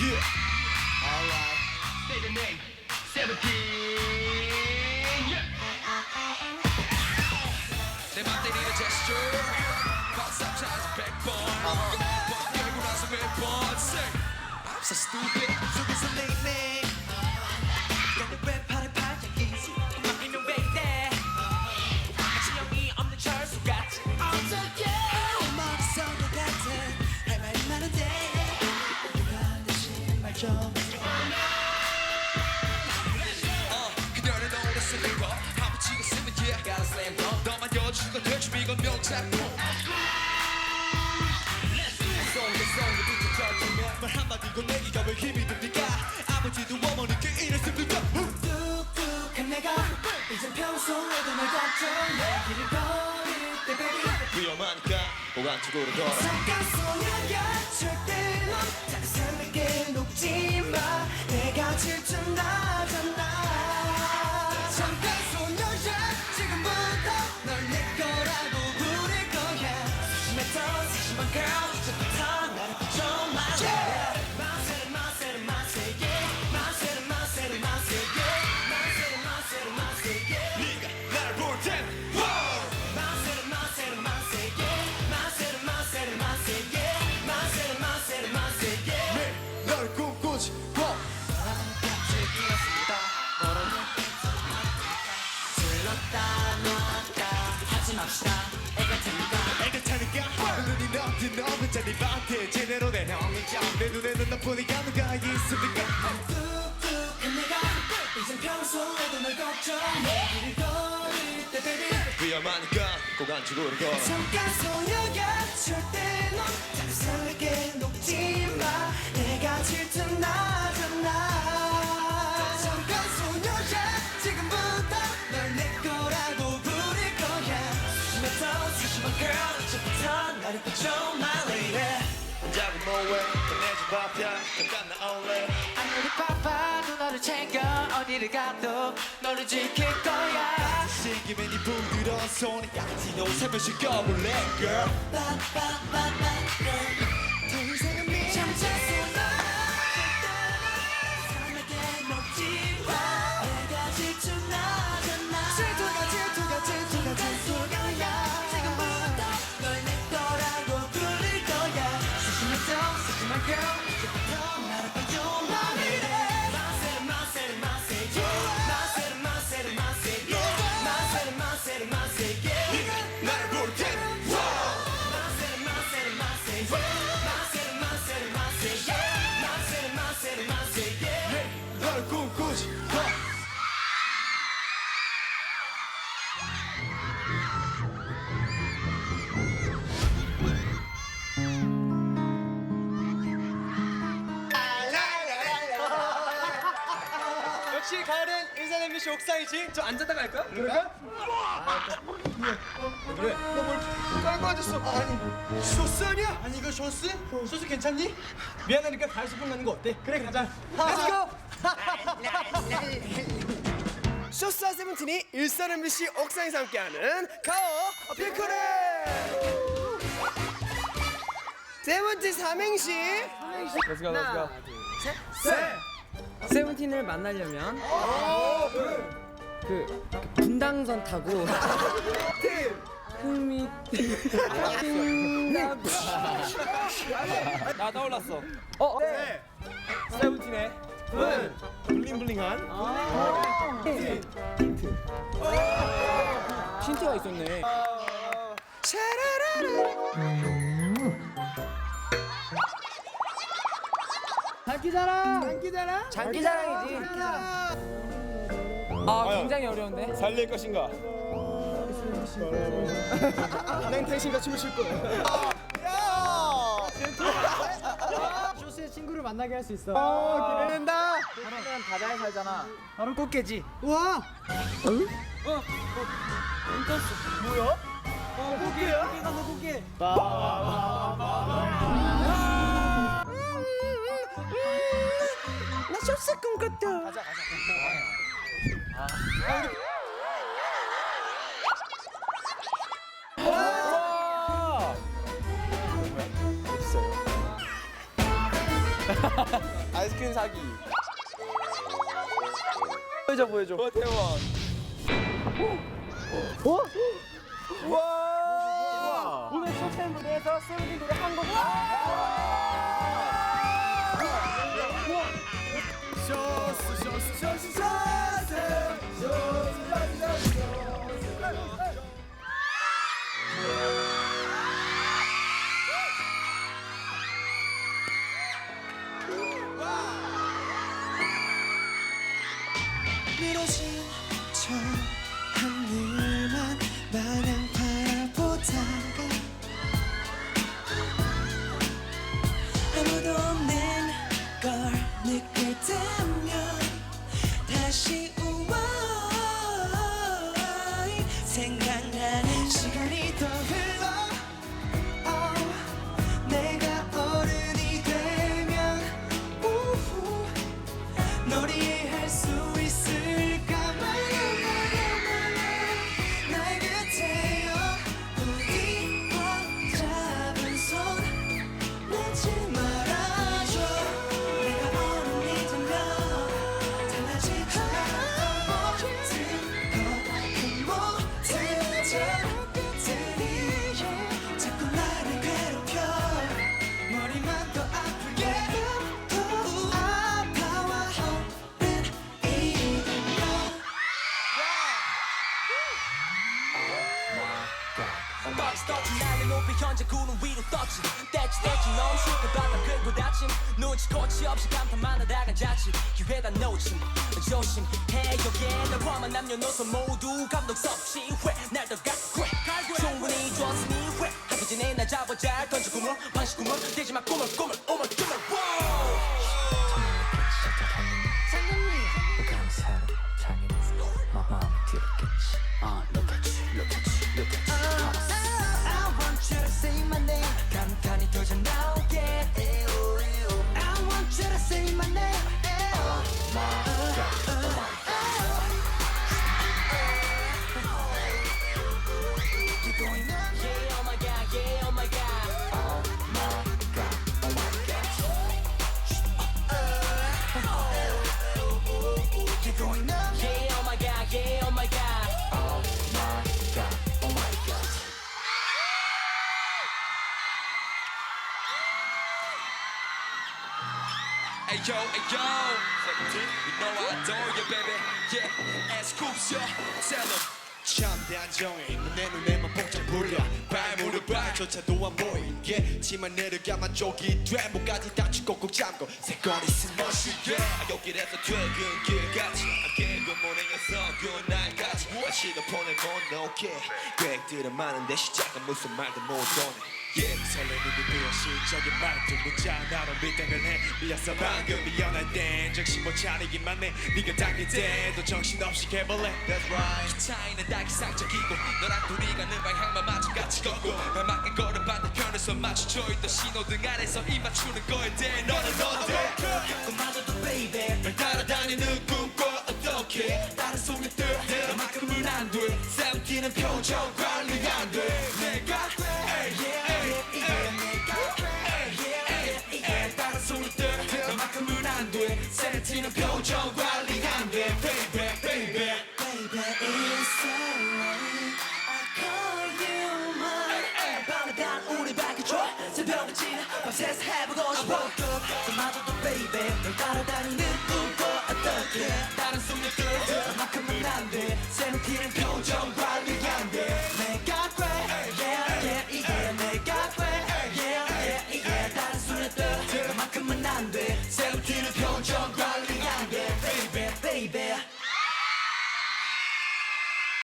Yeah. Alright. Say the name. Seventeen. Yeah. 내맘 때리는 gesture About sometimes backbone 뻔 깨고 나서 몇번 say I'm so stupid 속에서 대충 이건 명작품 말 한마디고 내기가 왜 힘이 듭니까 아버지도 어머니께 이랬습니까 뚝뚝한 내가 이젠 평소에도 날 걱정해 길을 걸을 때 baby 위험하니까 보관축으로 걸어 잠깐 소녀야 절대 넌 다스럽게 녹지 마 내가 질투나잖아 내 눈에는 너뿐이가 누가 있습니까. 뚝뚝한 내가 이젠 평소에도 널 걱정해. 길을 걸을 때 baby. 위험하니까 보관축으로 걸어 잠깐 소녀야 절대 넌 다스럽게 녹지 마. 내가 질투 나잖아 너를 챙겨 어디를 가도 너를 지킬 거야. 신김에 네 부드러운 손에 약지 옷 세면씩 껴볼래 girl? 더 역시 가을엔 일산 MBC 옥상이지. 저 앉았다 갈까요? 그럴까? 그래. 너뭘 깔고 앉았어? 아니, 쇼스 아니야? 아니 이거 쇼스? 쇼스 괜찮니? 미안하니까 가을 소풍 가는 거 어때? 그래 가자. 렛츠고. 쇼스와 세븐틴이 일산 MBC 옥상에서 함께하는 가오 피크닉. 세븐틴 삼행시. 세븐틴을 만나려면 그 분당선 타고 흠이 나 떠올랐어. 어? 네. 세븐틴의 블링블링한 힌트. 힌트가 있었네 장기자랑이지 아 굉장히 어려운데 살릴 것인가 난 당신과 춤을 출 거야. 쇼스의 친구를 만나게 할 수 있어. 어, 기대된다. 바로 바다에 살잖아. 바로 꽃게지. 우와. 응? 어? 어? 뭐야? 어, 꽃게야? 꽃게가 너 꽃게. 나 쇼스 꿈 같다. 가자, 가자. 아, 아이스크림 사기. 보여줘 보여줘. 와 대박. 어? 와. 오늘 쇼챔 무대에서 세븐틴 노래 한 곡. 늘어진 저 현재 구름 위로 떴지? 떼지 떼지 너무 쉽게 바닥 긁고 다침 눈치코치 없이 감탄만 하다가 자칫 기회다 놓침 조심해 여기에 날 포함한 남녀노소 모두 감독 섭씨 회날더 가회 충분히 좋았으니 회. 하기 전에 날 잡아 잘 던져 꿈을 반시 꿈을 대지 마. 꿈을 꿈을 오물 꿈을. Hey yo, hey yo. You know I adore you, baby. Yeah, ask Coops, yo. Tell them. 참대한 정에 있는 내 눈에만 복장 불려. 발무릎 발조차도 안 보이게. 치마 내려가만 쪽이 돼. 목까지 닥치 꼭꼭 잠고. 새거리 스머시게. 여기에서 퇴근길 같이 함께 굿모닝에서 굿나잇까지 다시도 보내 못 놓게. 계획들은 많은데 시작은 무슨 말도 못 오네. Yeah, 설레 는 그들의 시적인 말투 나로 밀당을 해. 미안서 방금 미안할 땐 정신 못 차리기만 해. 네가 당길 때도 정신없이 해볼래 That's right. 차이는 딱 이상적이고. 너랑 둘이 가는 방향만 마찬가지 걷고. 발맞게 걸어 반대편에서 마주쳐 있던 신호등 아래서 입 맞추는 거에 대해 너는 어때 그만둬도 baby 널 따라다니는 꿈꿔 어떻게? 다른 소리들 너만큼은 안돼. 세븐틴은 표정 새벽을 지나 밤새 해보고 싶어. Woke up, 그마저도 baby. 널 따라다니는